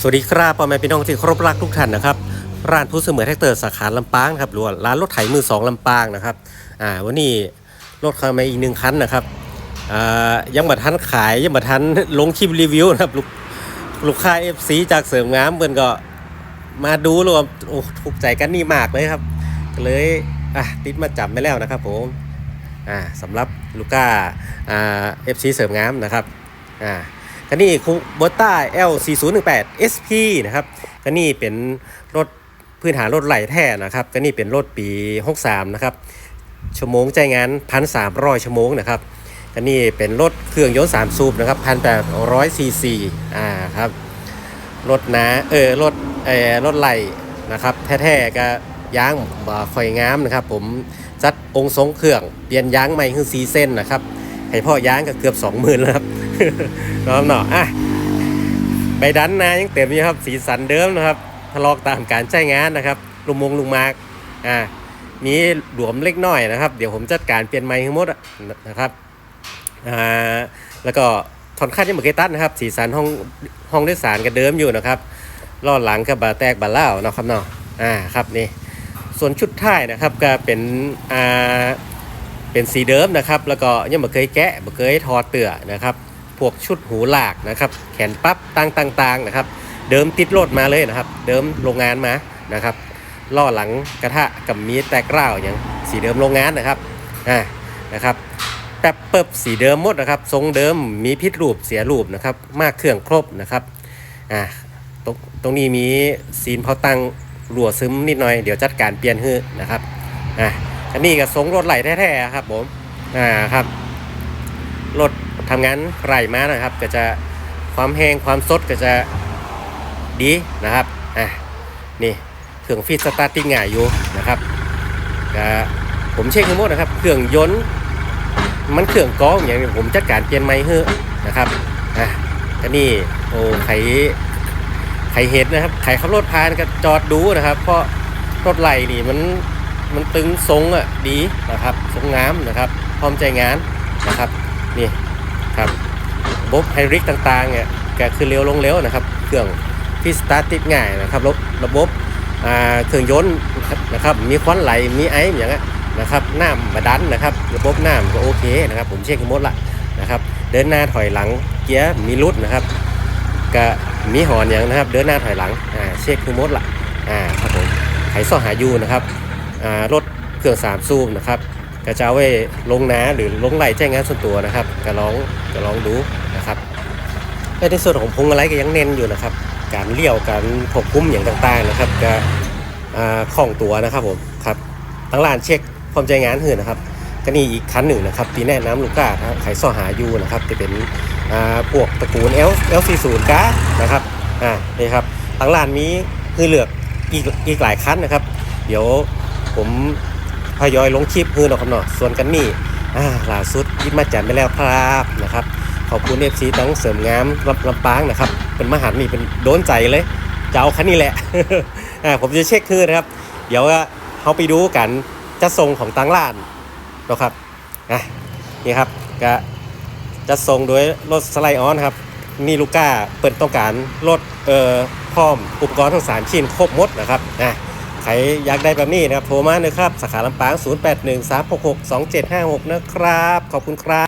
สวัสดีครับพ่อแม่พี่น้องที่เคารพรักทุกท่านนะครับร้านผู้เสมอแท็กเตอร์สาขาลำปางครับหรือว่าร้านรถไถมือสองลำปางนะครับอ่าวันนี้รถเข้ามาอีกหนึ่งคันนะครับอ่ายังบัทันขายยังบัทันลงคลิปรีวิวนะครับลูกลูกค้า FC จากเสริมงามเพื่อนก็มาดูรวมโอ้ถูกใจกันนี่มากเลยครับเลยอะติดมาจับไปแล้วนะครับผมอ่าสำหรับลูก้าอ่า FC เสริมงามนะครับอ่า คันนี้คูโบต้า L 4 0 1 8 SP นะครับคันนี้เป็นรถพื้นฐานรถไหลแท้นะครับคันนี้เป็นรถปี 63 นะครับ ชั่วโมงใจงาน 1,300 ชั่วโมงนะครับคันนี้เป็นรถเครื่องยนต์3สูบนะครับ1,800ซีซีอ่าครับ รถนะเออรถเออรถไหลนะครับ แท้ๆก็ยางบ่ค่อยงามนะครับ ผมจัดองค์ทรงเครื่องเปลี่ยนยางใหม่คือซีเส้นนะครับให้พ่อยางก็เกือบ 20,000แล้วครับ น้องเนาะอะใบดันนะยังเต็มอยู่ครับ สีสันเดิมนะครับทะลอกตามการใช้งานนะครับลุงมงลุงมากอ่ามีหลวมเล็กน้อยนะครับ เดี๋ยวผมจัดการเปลี่ยนไมค์ทั้งหมดนะครับอ่าแล้วก็ถอนคาดยังเหมือนเกตัสนะครับ สีสันห้องห้องโดยสารก็เดิมอยู่นะครับล้อหลังกับบาแตกบาเล่านะครับเนาะอ่าครับนี่ส่วนชุดท้ายนะครับก็เป็นอ่าเป็นสีเดิมนะครับ แล้วก็ยังไม่เคยแกะไม่เคยทอเตื่อนะครับ พวกชุดหูหลากนะครับ แขนปั๊บตั้งต่างๆนะครับ เดิมติดรถมาเลยนะครับ เดิมโรงงานมานะครับล่อหลังกระทะกับมีแตกร้าวอย่างสีเดิมโรงงานนะครับอ่านะครับแป๊บเปิบสีเดิมหมดนะครับ ทรงเดิมมีพิษรูปเสียรูปนะครับ มากเครื่องครบนะครับอ่าตรงตรงนี้มีซีนเผาตังรั่วซึมนิดหน่อยเดี๋ยวจัดการเปลี่ยนให้อนะครับอ่าอันนี้ก็ทรงรถไหลแท้ๆครับผมอ่าครับ รถทำงานไหลมานะครับ ก็จะความแห้งความสดก็จะดีนะครับอะนี่เครื่องฟีดสตาร์ทติ้งง่ายอยู่นะครับก็ผมเช็คทั้งหมดนะครับ เครื่องยนต์มันเครื่องกรองอย่างนี้ผมจัดการเปลี่ยนไม้เฮ้นะครับอะก็นี่โอ้ไขไขเห็ดนะครับไขขับรถพานก็จอดดูนะครับ เพราะรถไหลนี่มันมันตึงทรงอะดีนะครับทรงงามนะครับ พร้อมใจงานนะครับ นี่ครับระบบไฮริกต่างๆเนี่ยก็คือเร็วลงเร็วนะครับ เครื่องที่สตาร์ทติดง่ายนะครับ ระบบระบบเครื่องยนต์นะครับ มีควันไหล มีไอซ์อย่างเงี้ยนะครับน้ำมาดันนะครับ ระบบน้ำก็โอเคนะครับ ผมเช็คหมดละนะครับ เดินหน้าถอยหลัง เกียร์มีรุดนะครับก็มีหอนอย่างนะครับ เดินหน้าถอยหลังอ่าเช็คคือหมดละอ่าครับผมไขซ่อหายูนะครับอ่ารถเครื่องสามซูมนะครับ ก็จะเอาไว้ลงนาหรือลงไหลแจ้งงานส่วนตัวนะครับก็ลองก็ลองดูนะครับและในส่วนของพงมาลัยก็ยังเน้นอยู่นะครับ การเลี้ยวการควบคุมอย่างต่างๆนะครับก็อ่าคล่องตัวนะครับผมครับตั้งร้านเช็คความใจงานหื่นนะครับก็นี่อีกคันหนึ่งนะครับทีแนะนำลูกค้าครับขายซ่อหายู่นะครับจะเป็นอ่าพวกตระกูล L L40 กานะครับอ่านี่ครับตั้งร้านมีคือเหลือกอีกอีกหลายคันนะครับ เดี๋ยวผม พยอยลงคลิปเพื่อนเนาครับเนาะส่วนกันนี่อ่าล่าสุดยิดมาจันไปแล้วครับนะครับ ขอบคุณเอฟซีทั้งเสริมงามลำลำปางนะครับ เป็นมหานี่เป็นโดนใจเลยจะเอาคันนี้แหละอ่าผมจะเช็คคือนะครับ เดี๋ยวเขาไปดูกันจะส่งของตังร้านนะครับอะนี่ครับก็จะส่งโดยรถสไลด์ออนครับนี่ลูก้าเปิดต้องการรถเอ่อพร้อมอุปกรณ์ทั้งสามชิ้นครบหมดนะครับอะ ใครอยากได้แบบนี้นะครับ โทรมาเลยครับ สาขาลำปาง 0813662756 นะครับ ขอบคุณครับ